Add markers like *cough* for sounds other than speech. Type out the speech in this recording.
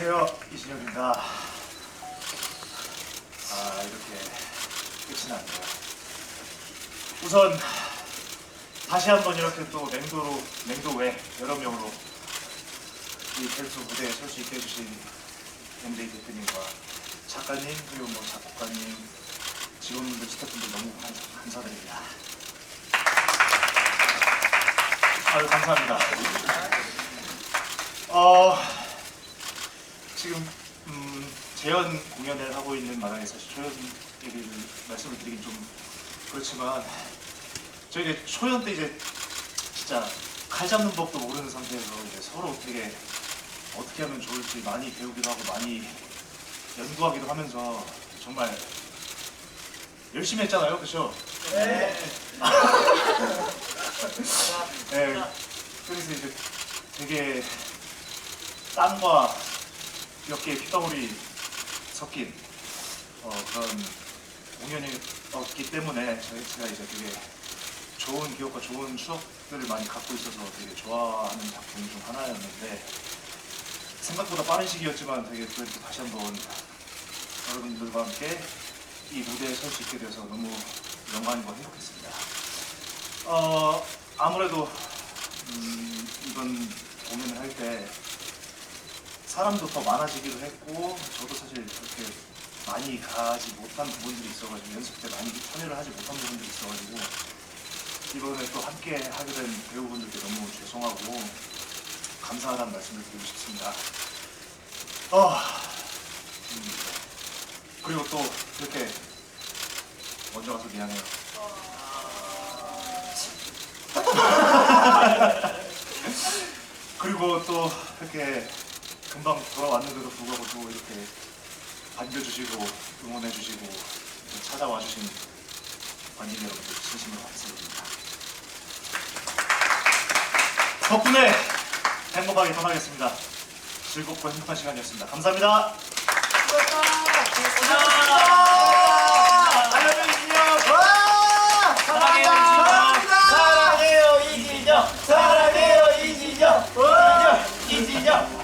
안녕하세요 이진혁입니다. 아 이렇게 끝이 났네요. 우선 다시 한번 이렇게 또 맹도로 맹도 외 여러 명으로 이 벨트 무대에 설 수 있게 해주신 엠데이 대표님과 작가님 그리고 뭐 작곡가님 직원분들 스태프분들 너무 감사, 감사드립니다. 아유 감사합니다. 어 지금 음, 재연 공연을 하고 있는 마당에 사실 초연 얘기를 말씀을 드리긴 좀 그렇지만 저희가 초연 때 이제 진짜 칼 잡는 법도 모르는 상태에서 이제 서로 되게 어떻게 하면 좋을지 많이 배우기도 하고 많이 연구하기도 하면서 정말 열심히 했잖아요, 그렇죠? 네. *laughs* 네. 그래서 이제 되게 땀과 몇 개의 핏방울이 섞인 어, 그런 공연이었기 때문에 저희 제가 이제 되게 좋은 기억과 좋은 추억들을 많이 갖고 있어서 되게 좋아하는 작품 중 하나였는데 생각보다 빠른 시기였지만 되게 또 이렇게 다시 한번 여러분들과 함께 이 무대에 설 수 있게 되어서 너무 영광이고 행복했습니다. 어, 아무래도 음, 이번 사람도 더 많아지기도 했고 저도 사실 그렇게 많이 가지 못한 부분들이 있어가지고 연습 때 많이 참여를 하지 못한 부분들이 있어가지고 이번에 또 함께 하게 된 배우분들께 너무 죄송하고 감사하다는 말씀을 드리고 싶습니다. 어, 음, 그리고 또 이렇게 먼저 가서 미안해요. *laughs* 그리고 또 이렇게 금방 돌아왔는데도 불구하고 또 이렇게 반겨주시고 응원해주시고 찾아와주신 관객 여러분들 진심으로 감사드립니다. 덕분에 행복하게 떠나겠습니다. 즐겁고 행복한 시간이었습니다. 감사합니다. 사랑해요 이진영 사랑해요 이진영 이진영 이진영